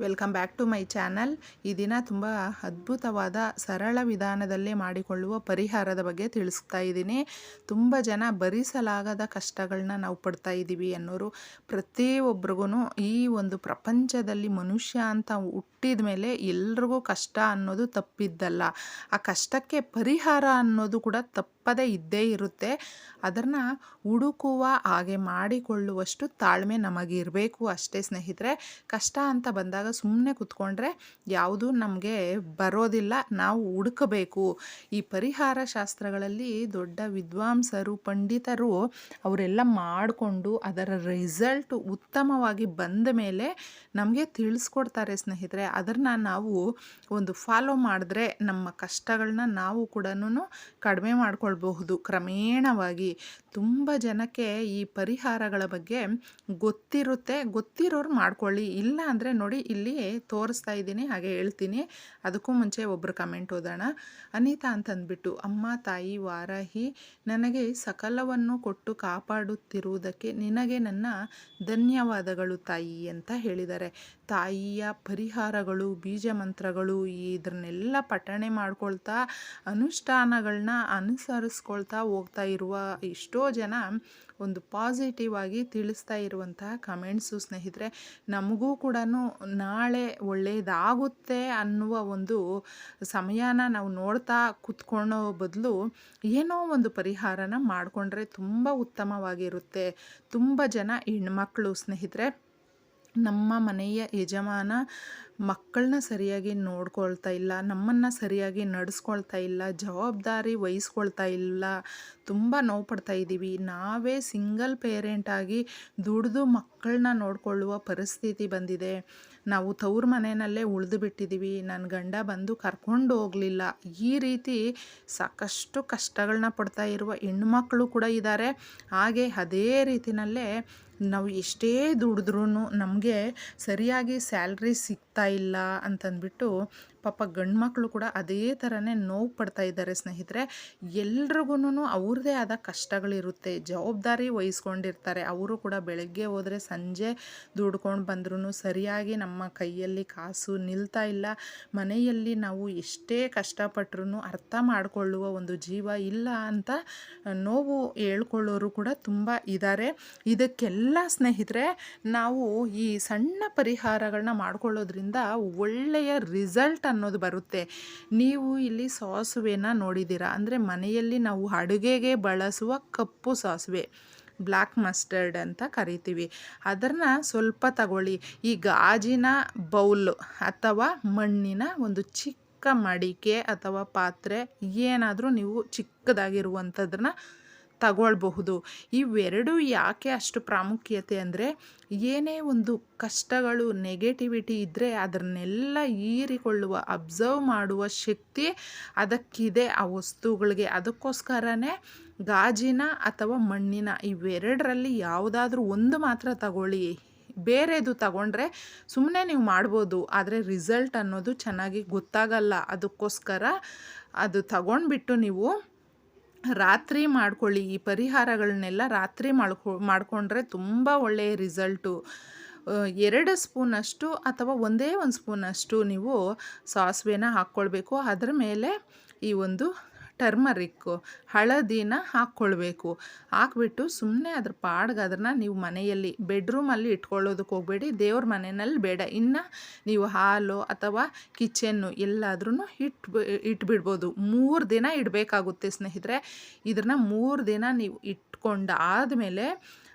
Welcome back to my channel. ಈ ದಿನ ತುಂಬ ಅದ್ಭುತವಾದ, ಸರಳ ವಿಧಾನದಲ್ಲೇ ಮಾಡಿಕೊಳ್ಳುವ ಪರಿಹಾರದ ಬಗ್ಗೆ ತಿಳಿಸ್ತಾ ಇದ್ದೀನಿ. ತುಂಬ ಜನ ಭರಿಸಲಾಗದ ಕಷ್ಟಗಳನ್ನ ನಾವು ಪಡ್ತಾ ಇದ್ದೀವಿ ಅನ್ನೋರು ಪ್ರತಿಯೊಬ್ಬರಿಗೂ ಈ ಒಂದು ಪ್ರಪಂಚದಲ್ಲಿ ಮನುಷ್ಯ ಅಂತ ಹುಟ್ಟಿದ ಮೇಲೆ ಎಲ್ರಿಗೂ ಕಷ್ಟ ಅನ್ನೋದು ತಪ್ಪಿದ್ದಲ್ಲ. ಆ ಕಷ್ಟಕ್ಕೆ ಪರಿಹಾರ ಅನ್ನೋದು ಕೂಡ ತಪ್ಪದೇ ಇದ್ದೇ ಇರುತ್ತೆ. ಅದನ್ನು ಹುಡುಕುವ, ಹಾಗೆ ಮಾಡಿಕೊಳ್ಳುವಷ್ಟು ತಾಳ್ಮೆ ನಮಗಿರಬೇಕು ಅಷ್ಟೇ ಸ್ನೇಹಿತರೆ. ಕಷ್ಟ ಅಂತ ಬಂದಾಗ ಸುಮ್ಮನೆ ಕೂತ್ಕೊಂಡ್ರೆ ಯಾವುದು ನಮಗೆ ಬರೋದಿಲ್ಲ, ನಾವು ಹುಡುಕಬೇಕು. ಈ ಪರಿಹಾರ ಶಾಸ್ತ್ರಗಳಲ್ಲಿ ದೊಡ್ಡ ವಿದ್ವಾಂಸರು, ಪಂಡಿತರು ಅವರೆಲ್ಲ ಮಾಡಿಕೊಂಡು ಅದರ ರಿಸಲ್ಟ್ ಉತ್ತಮವಾಗಿ ಬಂದ ಮೇಲೆ ನಮಗೆ ತಿಳಿಸ್ಕೊಡ್ತಾರೆ ಸ್ನೇಹಿತರೆ. ಅದನ್ನು ನಾವು ಒಂದು ಫಾಲೋ ಮಾಡಿದ್ರೆ ನಮ್ಮ ಕಷ್ಟಗಳನ್ನ ನಾವು ಕೂಡ ಕಡಿಮೆ ಮಾಡಿಕೊಳ್ಬಹುದು. ಕ್ರಮೇಣವಾಗಿ ತುಂಬ ಜನಕ್ಕೆ ಈ ಪರಿಹಾರಗಳ ಬಗ್ಗೆ ಗೊತ್ತಿರುತ್ತೆ. ಗೊತ್ತಿರೋರು ಮಾಡ್ಕೊಳ್ಳಿ. ಇಲ್ಲ ಅಂದರೆ ನೋಡಿ ಇಲ್ಲಿ ತೋರಿಸ್ತಾ ಇದ್ದೀನಿ, ಹಾಗೆ ಹೇಳ್ತೀನಿ. ಅದಕ್ಕೂ ಮುಂಚೆ ಒಬ್ಬರು ಕಮೆಂಟ್ ಓದೋಣ. ಅನಿತಾ ಅಂತಂದ್ಬಿಟ್ಟು, ಅಮ್ಮ, ತಾಯಿ, ವಾರಾಹಿ, ನನಗೆ ಸಕಲವನ್ನು ಕೊಟ್ಟು ಕಾಪಾಡುತ್ತಿರುವುದಕ್ಕೆ ನಿನಗೆ ನನ್ನ ಧನ್ಯವಾದಗಳು ತಾಯಿ ಅಂತ ಹೇಳಿದ್ದಾರೆ. ತಾಯಿಯ ಪರಿಹಾರಗಳು, ಬೀಜ ಮಂತ್ರಗಳು ಇದನ್ನೆಲ್ಲ ಪಠಣೆ ಮಾಡ್ಕೊಳ್ತಾ ಅನುಷ್ಠಾನಗಳನ್ನ ಅನುಸರಿಸ್ಕೊಳ್ತಾ ಹೋಗ್ತಾ ಇರುವ ಎಷ್ಟೋ ಜನ ಒಂದು ಪಾಸಿಟಿವ್ ಆಗಿ ತಿಳಿಸ್ತಾ ಇರುವಂತಹ ಕಮೆಂಟ್ಸು ಸ್ನೇಹಿತರೆ, ನಮಗೂ ಕೂಡ ನಾಳೆ ಒಳ್ಳೆಯದಾಗುತ್ತೆ ಅನ್ನುವ ಒಂದು ಸಮಯನ ನಾವು ನೋಡ್ತಾ ಕುತ್ಕೊಳ್ಳೋ ಬದಲು ಏನೋ ಒಂದು ಪರಿಹಾರನ ಮಾಡಿಕೊಂಡ್ರೆ ತುಂಬ ಉತ್ತಮವಾಗಿರುತ್ತೆ. ತುಂಬ ಜನ ಹೆಣ್ಮಕ್ಳು ಸ್ನೇಹಿತರೆ, ನಮ್ಮ ಮನೆಯ ಯಜಮಾನ ಮಕ್ಕಳನ್ನ ಸರಿಯಾಗಿ ನೋಡ್ಕೊಳ್ತಾ ಇಲ್ಲ, ನಮ್ಮನ್ನು ಸರಿಯಾಗಿ ನಡೆಸ್ಕೊಳ್ತಾ ಇಲ್ಲ, ಜವಾಬ್ದಾರಿ ವಹಿಸ್ಕೊಳ್ತಾ ಇಲ್ಲ, ತುಂಬ ನೋವು ಪಡ್ತಾ ಇದ್ದೀವಿ. ನಾವೇ ಸಿಂಗಲ್ ಪೇರೆಂಟಾಗಿ ದುಡಿದು ಮಕ್ಕಳನ್ನ ನೋಡಿಕೊಳ್ಳುವ ಪರಿಸ್ಥಿತಿ ಬಂದಿದೆ. ನಾವು ತವ್ರ ಮನೆಯಲ್ಲೇ ಉಳಿದು ಬಿಟ್ಟಿದ್ದೀವಿ. ನನ್ನ ಗಂಡ ಬಂದು ಕರ್ಕೊಂಡು ಹೋಗಲಿಲ್ಲ. ಈ ರೀತಿ ಸಾಕಷ್ಟು ಕಷ್ಟಗಳನ್ನ ಪಡ್ತಾ ಇರುವ ಹೆಣ್ಣುಮಕ್ಕಳು ಕೂಡ ಇದ್ದಾರೆ. ಹಾಗೆ ಅದೇ ರೀತಿಯಲ್ಲೇ ನಾವು ಎಷ್ಟೇ ದುಡಿದ್ರೂ ನಮಗೆ ಸರಿಯಾಗಿ ಸ್ಯಾಲ್ರಿ ಸಿಗ್ತಾ ಇಲ್ಲ ಅಂತಂದ್ಬಿಟ್ಟು ಪಾಪ ಗಂಡು ಮಕ್ಕಳು ಕೂಡ ಅದೇ ಥರನೇ ನೋವು ಪಡ್ತಾ ಇದ್ದಾರೆ ಸ್ನೇಹಿತರೆ. ಎಲ್ರಿಗೂ ಅವ್ರದ್ದೇ ಆದ ಕಷ್ಟಗಳಿರುತ್ತೆ. ಜವಾಬ್ದಾರಿ ವಹಿಸ್ಕೊಂಡಿರ್ತಾರೆ. ಅವರು ಕೂಡ ಬೆಳಗ್ಗೆ ಹೋದರೆ ಸಂಜೆ ದುಡ್ಕೊಂಡು ಬಂದ್ರೂ ಸರಿಯಾಗಿ ನಮ್ಮ ಕೈಯಲ್ಲಿ ಕಾಸು ನಿಲ್ತಾ ಇಲ್ಲ. ಮನೆಯಲ್ಲಿ ನಾವು ಎಷ್ಟೇ ಕಷ್ಟಪಟ್ಟರು ಅರ್ಥ ಮಾಡಿಕೊಳ್ಳುವ ಒಂದು ಜೀವ ಇಲ್ಲ ಅಂತ ನೋವು ಹೇಳ್ಕೊಳ್ಳೋರು ಕೂಡ ತುಂಬ ಇದ್ದಾರೆ. ಇದಕ್ಕೆಲ್ಲ ಸ್ನೇಹಿತರೆ, ನಾವು ಈ ಸಣ್ಣ ಪರಿಹಾರಗಳನ್ನ ಮಾಡ್ಕೊಳ್ಳೋದ್ರಿಂದ ಒಳ್ಳೆಯ ರಿಸಲ್ಟ್ ಅನ್ನೋದು ಬರುತ್ತೆ. ನೀವು ಇಲ್ಲಿ ಸಾಸುವೆನ ನೋಡಿದ್ದೀರಾ? ಅಂದರೆ ಮನೆಯಲ್ಲಿ ನಾವು ಅಡುಗೆಗೆ ಬಳಸುವ ಕಪ್ಪು ಸಾಸುವೆ ಬ್ಲ್ಯಾಕ್ ಮಸ್ಟರ್ಡ್ ಅಂತ ಕರಿತೀವಿ. ಅದನ್ನು ಸ್ವಲ್ಪ ತಗೊಳ್ಳಿ. ಈ ಗಾಜಿನ ಬೌಲ್ ಅಥವಾ ಮಣ್ಣಿನ ಒಂದು ಚಿಕ್ಕ ಮಡಿಕೆ ಅಥವಾ ಪಾತ್ರೆ ಏನಾದರೂ ನೀವು ಚಿಕ್ಕದಾಗಿರುವಂಥದ್ದನ್ನ ತಗೊಳ್ಬಹುದು. ಇವೆರಡೂ ಯಾಕೆ ಅಷ್ಟು ಪ್ರಾಮುಖ್ಯತೆ ಅಂದರೆ ಏನೇ ಒಂದು ಕಷ್ಟಗಳು ನೆಗೆಟಿವಿಟಿ ಇದ್ದರೆ ಅದನ್ನೆಲ್ಲ ಹೀರಿಕೊಳ್ಳುವ ಅಬ್ಸರ್ವ್ ಮಾಡುವ ಶಕ್ತಿ ಅದಕ್ಕಿದೆ ಆ ವಸ್ತುಗಳಿಗೆ. ಅದಕ್ಕೋಸ್ಕರನೇ ಗಾಜಿನ ಅಥವಾ ಮಣ್ಣಿನ ಇವೆರಡರಲ್ಲಿ ಯಾವುದಾದ್ರೂ ಒಂದು ಮಾತ್ರ ತಗೊಳ್ಳಿ. ಬೇರೆದು ತಗೊಂಡ್ರೆ ಸುಮ್ಮನೆ ನೀವು ಮಾಡ್ಬೋದು, ಆದರೆ ರಿಸಲ್ಟ್ ಅನ್ನೋದು ಚೆನ್ನಾಗಿ ಗೊತ್ತಾಗಲ್ಲ. ಅದಕ್ಕೋಸ್ಕರ ಅದು ತಗೊಂಡ್ಬಿಟ್ಟು ನೀವು ರಾತ್ರಿ ಮಾಡ್ಕೊಳ್ಳಿ. ಈ ಪರಿಹಾರಗಳನ್ನೆಲ್ಲ ರಾತ್ರಿ ಮಾಡ್ಕೊ, ಮಾಡಿಕೊಂಡ್ರೆ ತುಂಬ ಒಳ್ಳೆಯ ರಿಸಲ್ಟು. ಎರಡು ಸ್ಪೂನಷ್ಟು ಅಥವಾ ಒಂದೇ ಒಂದು ಸ್ಪೂನಷ್ಟು ನೀವು ಸಾಸಿವೆನ ಹಾಕ್ಕೊಳ್ಬೇಕು. ಅದರ ಮೇಲೆ ಈ ಒಂದು ಟರ್ಮರಿಕ್ಕು ಹಳದಿನ ಹಾಕ್ಕೊಳ್ಬೇಕು. ಹಾಕ್ಬಿಟ್ಟು ಸುಮ್ಮನೆ ಅದ್ರ ಪಾಡ್ಗೆ ಅದನ್ನು ನೀವು ಮನೆಯಲ್ಲಿ, ಬೆಡ್ರೂಮಲ್ಲಿ ಇಟ್ಕೊಳ್ಳೋದಕ್ಕೆ ಹೋಗಬೇಡಿ. ದೇವ್ರ ಮನೆಯಲ್ಲಿ ಬೇಡ. ಇನ್ನು ನೀವು ಹಾಲು ಅಥವಾ ಕಿಚನ್ನು ಎಲ್ಲಾದ್ರೂ ಇಟ್ಟು ಇಟ್ಬಿಡ್ಬೋದು. ಮೂರು ದಿನ ಇಡಬೇಕಾಗುತ್ತೆ ಸ್ನೇಹಿತರೆ. ಇದನ್ನು ಮೂರು ದಿನ ನೀವು ಇಟ್ಕೊಂಡಾದಮೇಲೆ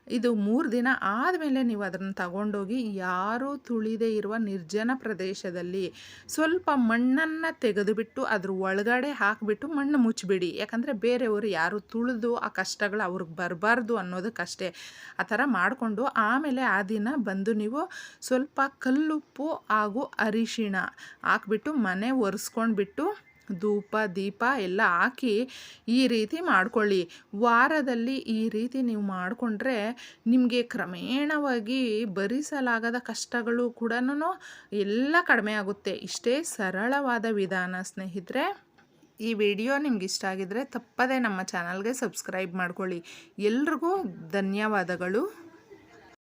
ಇದು ಮೂರು ದಿನ ಆದಮೇಲೆ ನೀವು ಅದನ್ನು ತಗೊಂಡೋಗಿ ಯಾರೂ ತುಳಿದೇ ಇರುವ ನಿರ್ಜನ ಪ್ರದೇಶದಲ್ಲಿ ಸ್ವಲ್ಪ ಮಣ್ಣನ್ನು ತೆಗೆದುಬಿಟ್ಟು ಅದ್ರ ಒಳಗಡೆ ಹಾಕಿಬಿಟ್ಟು ಮಣ್ಣು ಮುಚ್ಚಿಬಿಡಿ. ಯಾಕಂದರೆ ಬೇರೆಯವರು ಯಾರು ತುಳಿದು ಆ ಕಷ್ಟಗಳು ಅವ್ರಿಗೆ ಬರಬಾರ್ದು ಅನ್ನೋದಕ್ಕಷ್ಟೇ. ಆ ಥರ ಮಾಡಿಕೊಂಡು ಆಮೇಲೆ ಆ ದಿನ ಬಂದು ನೀವು ಸ್ವಲ್ಪ ಕಲ್ಲುಪ್ಪು ಹಾಗೂ ಅರಿಶಿಣ ಹಾಕ್ಬಿಟ್ಟು ಮನೆ ಒರೆಸ್ಕೊಂಡ್ಬಿಟ್ಟು ಧೂಪ, ದೀಪ ಎಲ್ಲ ಹಾಕಿ ಈ ರೀತಿ ಮಾಡ್ಕೊಳ್ಳಿ. ವಾರದಲ್ಲಿ ಈ ರೀತಿ ನೀವು ಮಾಡಿಕೊಂಡ್ರೆ ನಿಮಗೆ ಕ್ರಮೇಣವಾಗಿ ಭರಿಸಲಾಗದ ಕಷ್ಟಗಳು ಕೂಡ ಎಲ್ಲ ಕಡಿಮೆ ಆಗುತ್ತೆ. ಇಷ್ಟೇ ಸರಳವಾದ ವಿಧಾನ, ಸ್ನೇಹಿತರೆ. ಈ ವಿಡಿಯೋ ನಿಮ್ಗೆ ಇಷ್ಟ ಆಗಿದ್ರೆ ತಪ್ಪದೇ ನಮ್ಮ ಚಾನಲ್ಗೆ ಸಬ್ಸ್ಕ್ರೈಬ್ ಮಾಡ್ಕೊಳ್ಳಿ. ಎಲ್ರಿಗೂ ಧನ್ಯವಾದಗಳು.